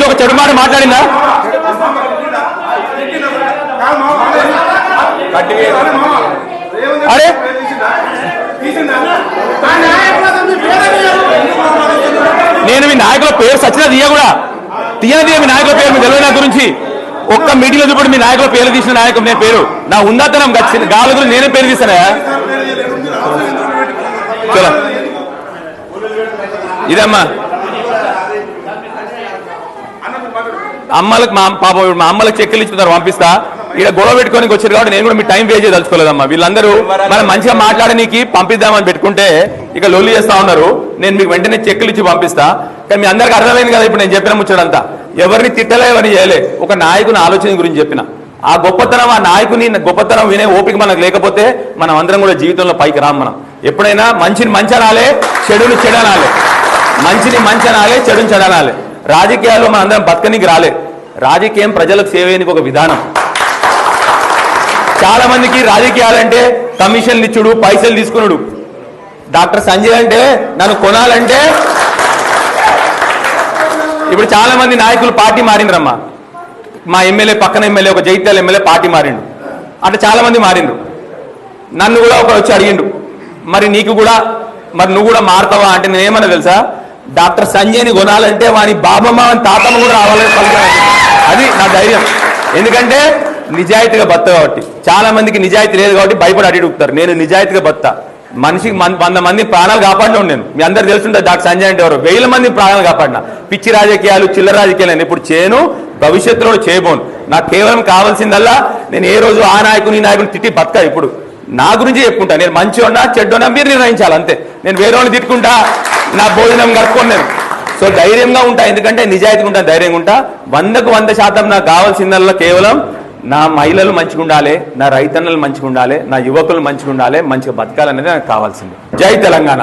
గురించి ఒక చెడు మాట మాట్లాడిందా? అరే! నేను మీ నాయకుల పేరు సచిన తీయ కూడా. తీయనది మీ నాయకుల పేరు మీ తెలియదు నా గురించి. ఒక్క మీటింగ్లో మీ నాయకుల పేరు తీసిన నాయకుడు నేను పేరు. నా ఉందాతనం గాలి గురించి నేనే పేరు తీసానా ఇదమ్మా. అమ్మలకు మా పాప మా అమ్మలకు చెక్కులు ఇచ్చుకున్నారు పంపిస్తా. ఇక్కడ గొడవ పెట్టుకోనికి వచ్చారు కాబట్టి నేను కూడా మీ టైం వేస్ట్ చేయదలుచుకోలేదమ్మా వీళ్ళందరూ మనం మంచిగా మాట్లాడనీకి పంపిద్దామని పెట్టుకుంటే ఇక లొల్లి చేస్తా ఉన్నారు. నేను మీకు వెంటనే చెక్కులు ఇచ్చి పంపిస్తా. కానీ మీ అందరికి అర్థమైంది కదా ఇప్పుడు నేను చెప్పిన ముచ్చడంతా ఎవరిని తిట్టలే ఎవరిని చేయలే. ఒక నాయకుని ఆలోచన గురించి చెప్పిన. ఆ గొప్పతనం ఆ నాయకుని గొప్పతనం వినే ఓపిక మనకు లేకపోతే మనం అందరం కూడా జీవితంలో పైకి రాం మనం. ఎప్పుడైనా మంచిని మంచి అనాలే చెడుని చెడనాలే. మంచిని మంచి అనాలే చెడుని చెడనాలే. రాజకీయాల్లో మన అందరం బతకనికి రాలే. రాజకీయం ప్రజలకు సేవ ఒక విధానం. చాలా మందికి రాజకీయాలంటే కమిషన్లు ఇచ్చుడు పైసలు తీసుకున్నాడు డాక్టర్ సంజయ్ అంటే నన్ను కొనాలంటే ఇప్పుడు చాలా మంది నాయకులు పార్టీ మారిండ్రమ్మా. మా ఎమ్మెల్యే పక్కన ఎమ్మెల్యే ఒక జైత్యాల ఎమ్మెల్యే పార్టీ మారిండు. అంటే చాలా మంది మారిండు నన్ను కూడా ఒకరు వచ్చి అడిగిండు. మరి నీకు కూడా మరి నువ్వు కూడా మారుతావా అంటే నేనేమన్నా తెలుసా? డాక్టర్ సంజయ్ని కొనాలంటే వాని బాబమ్మ వాని తాతమ్మ కూడా రావాలని అది నా ధైర్యం. ఎందుకంటే నిజాయితీగా బత్త కాబట్టి. చాలా మందికి నిజాయితీ లేదు కాబట్టి భయపడి అడిగుతారు నేను నిజాయితీగా బత్త. మనిషికి వంద మంది ప్రాణాలు కాపాడిన నేను. మీ అందరు తెలుసుంటే డాక్టర్ సంజయ్ అంటే ఎవరు? వేల మంది ప్రాణాలు కాపాడిన. పిచ్చి రాజకీయాలు చిల్లర రాజకీయాలు నేను ఇప్పుడు చేయను. భవిష్యత్తులో చేయబోను. నాకు కేవలం కావాల్సిందల్లా నేను ఏ రోజు ఆ నాయకుని నాయకుని తిట్టి బతక ఇప్పుడు. నా గురించి చెప్పుకుంటా. నేను మంచి చెడ్డోనా మీరు నిర్ణయించాలి అంతే. నేను వేరే వాళ్ళని తిట్టుకుంటా నా భోజనం కలుపుకోను నేను. సో ధైర్యంగా ఉంటా ఎందుకంటే నిజాయితీగా ఉంటా ధైర్యంగా ఉంటా. వందకు వంద శాతం నాకు కావాల్సిందల్లా కేవలం నా మహిళలు మంచిగా ఉండాలి నా రైతన్నలు మంచిగా ఉండాలి నా యువకులు మంచిగా ఉండాలి మంచిగా బతకాలనేది నాకు కావాల్సింది. జై తెలంగాణ.